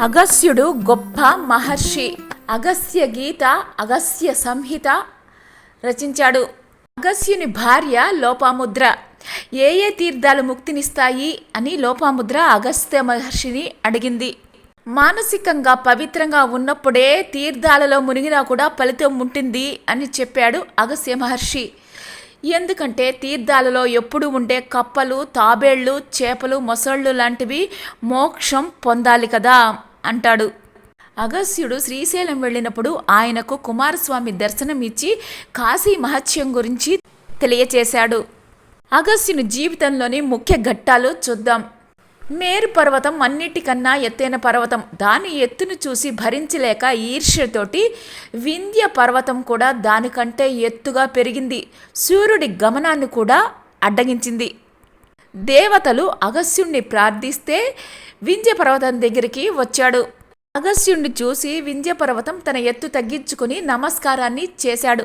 అగస్త్యుడు గొప్ప మహర్షి. అగస్త్య గీత అగస్త్య సంహిత రచించాడు. అగస్యుని భార్య లోపాముద్ర. ఏ ఏ తీర్థాలు ముక్తినిస్తాయి అని లోపాముద్ర అగస్త్య మహర్షిని అడిగింది. మానసికంగా పవిత్రంగా ఉన్నప్పుడే తీర్థాలలో మునిగినా కూడా ఫలితం ఉంటుంది అని చెప్పాడు అగస్య మహర్షి. ఎందుకంటే తీర్థాలలో ఎప్పుడు ఉండే కప్పలు తాబేళ్ళు చేపలు మొసళ్ళు లాంటివి మోక్షం పొందాలి కదా అంటాడు. అగస్త్యుడు శ్రీశైలం వెళ్ళినప్పుడు ఆయనకు కుమారస్వామి దర్శనం ఇచ్చి కాశీ మహత్యం గురించి తెలియచేశాడు. అగస్త్యుని జీవితంలోని ముఖ్య ఘట్టాలు చూద్దాం. మేరు పర్వతం అన్నిటికన్నా ఎత్తైన పర్వతం. దాని ఎత్తును చూసి భరించలేక ఈర్ష్యతోటి వింధ్య పర్వతం కూడా దానికంటే ఎత్తుగా పెరిగింది. సూర్యుడి గమనాన్ని కూడా అడ్డగించింది. దేవతలు అగస్యుణ్ణి ప్రార్థిస్తే వింధ్య పర్వతం దగ్గరికి వచ్చాడు. అగస్త్యుణ్ణి చూసి వింధ్యపర్వతం తన ఎత్తు తగ్గించుకుని నమస్కారాన్ని చేశాడు.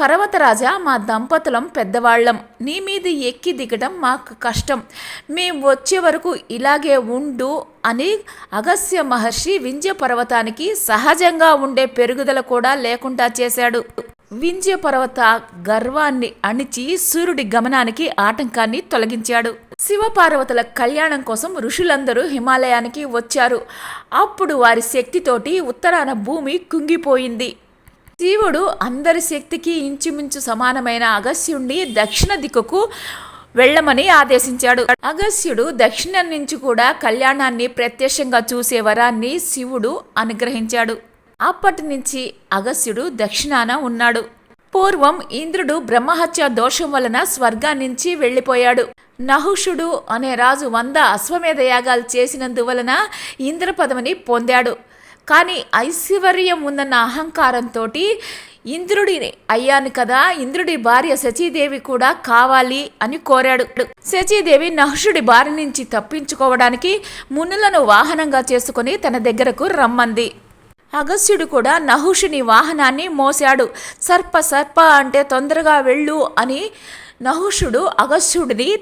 పర్వతరాజా మా దంపతులం పెద్దవాళ్ళం నీ మీద ఎక్కి దిగడం మాకు కష్టం. మేం వచ్చే వరకు ఇలాగే ఉండు అని అగస్య మహర్షి వింధ్య పర్వతానికి సహజంగా ఉండే పెరుగుదల కూడా లేకుండా చేశాడు. వింధ్య పర్వత గర్వాన్ని అణిచి సూర్యుడి గమనానికి ఆటంకాన్ని తొలగించాడు. శివపార్వతుల కళ్యాణం కోసం ఋషులందరూ హిమాలయానికి వచ్చారు. అప్పుడు వారి శక్తితోటి ఉత్తరాన భూమి కుంగిపోయింది. శివుడు అందరి శక్తికి ఇంచుమించు సమానమైన అగస్యుణ్ణి దక్షిణ దిక్కుకు వెళ్ళమని ఆదేశించాడు. అగస్యుడు దక్షిణం నుంచి కూడా కళ్యాణాన్ని ప్రత్యక్షంగా చూసే వరాన్ని శివుడు అనుగ్రహించాడు. అప్పటి నుంచి అగస్యుడు దక్షిణాన ఉన్నాడు. పూర్వం ఇంద్రుడు బ్రహ్మహత్య దోషం వలన స్వర్గాన్నించి వెళ్ళిపోయాడు. నహుషుడు అనే రాజు వంద అశ్వమేధ యాగాలు చేసినందువలన ఇంద్రపదవిని పొందాడు. కానీ ఐశ్వర్యం ఉందన్న అహంకారంతో ఇంద్రుడిని అయ్యాను కదా ఇంద్రుడి భార్య శచీదేవి కూడా కావాలి అని కోరాడు. శచీదేవి నహుషుడి బారి నుంచి తప్పించుకోవడానికి మునులను వాహనంగా చేసుకుని తన దగ్గరకు రమ్మంది. అగస్త్యుడు కూడా నహుషుని వాహనాన్ని మోశాడు. సర్ప సర్ప అంటే తొందరగా వెళ్ళు అని నహుషుడు అగస్త్యుడిని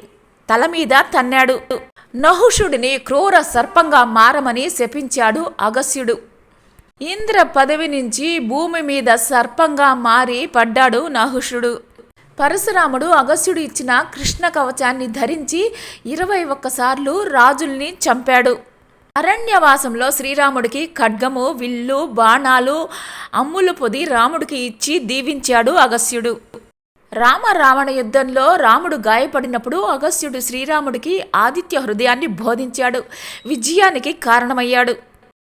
తల మీద తన్నాడు. నహుషుడిని క్రూర సర్పంగా మారమని శపించాడు అగస్యుడు ఇంద్ర పదవి నుంచి భూమి మీద సర్పంగా మారి పడ్డాడు నహుషుడు. పరశురాముడు అగస్యుడు ఇచ్చిన కృష్ణ కవచాన్ని ధరించి ఇరవై ఒక్కసార్లు రాజుల్ని చంపాడు. అరణ్యవాసంలో శ్రీరాముడికి ఖడ్గము విల్లు బాణాలు అమ్ములు పొది రాముడికి ఇచ్చి దీవించాడు అగస్యుడు రామ రావణ యుద్ధంలో రాముడు గాయపడినప్పుడు అగస్యుడు శ్రీరాముడికి ఆదిత్య హృదయాన్ని బోధించాడు. విజయానికి కారణమయ్యాడు.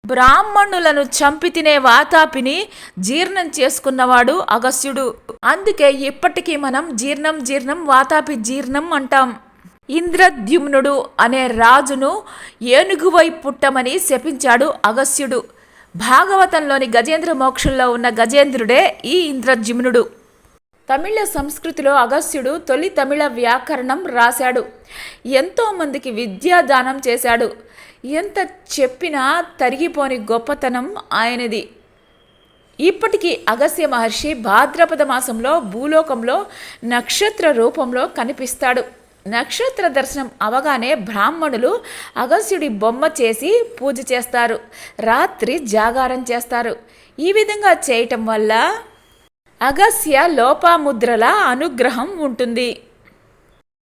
బ్రాహ్మణులను చంపి తినే వాతాపిని జీర్ణం చేసుకున్నవాడు అగస్యుడు అందుకే ఇప్పటికీ మనం జీర్ణం జీర్ణం వాతాపి జీర్ణం అంటాం. ఇంద్రద్యుమ్నుడు అనే రాజును ఏనుగువై పుట్టమని శపించాడు అగస్యుడు భాగవతంలోని గజేంద్ర మోక్షంలో ఉన్న గజేంద్రుడే ఈ ఇంద్రద్యుమ్నుడు. తమిళ సంస్కృతిలో అగస్యుడు తొలి తమిళ వ్యాకరణం రాశాడు. ఎంతోమందికి విద్యాదానం చేశాడు. ఎంత చెప్పినా తరిగిపోని గొప్పతనం ఆయనది. ఇప్పటికీ అగస్య మహర్షి భాద్రపద మాసంలో భూలోకంలో నక్షత్ర రూపంలో కనిపిస్తాడు. నక్షత్ర దర్శనం అవగానే బ్రాహ్మణులు అగస్త్యుడి బొమ్మ చేసి పూజ చేస్తారు. రాత్రి జాగారం చేస్తారు. ఈ విధంగా చేయటం వల్ల అగస్య లోపాముద్రల అనుగ్రహం ఉంటుంది.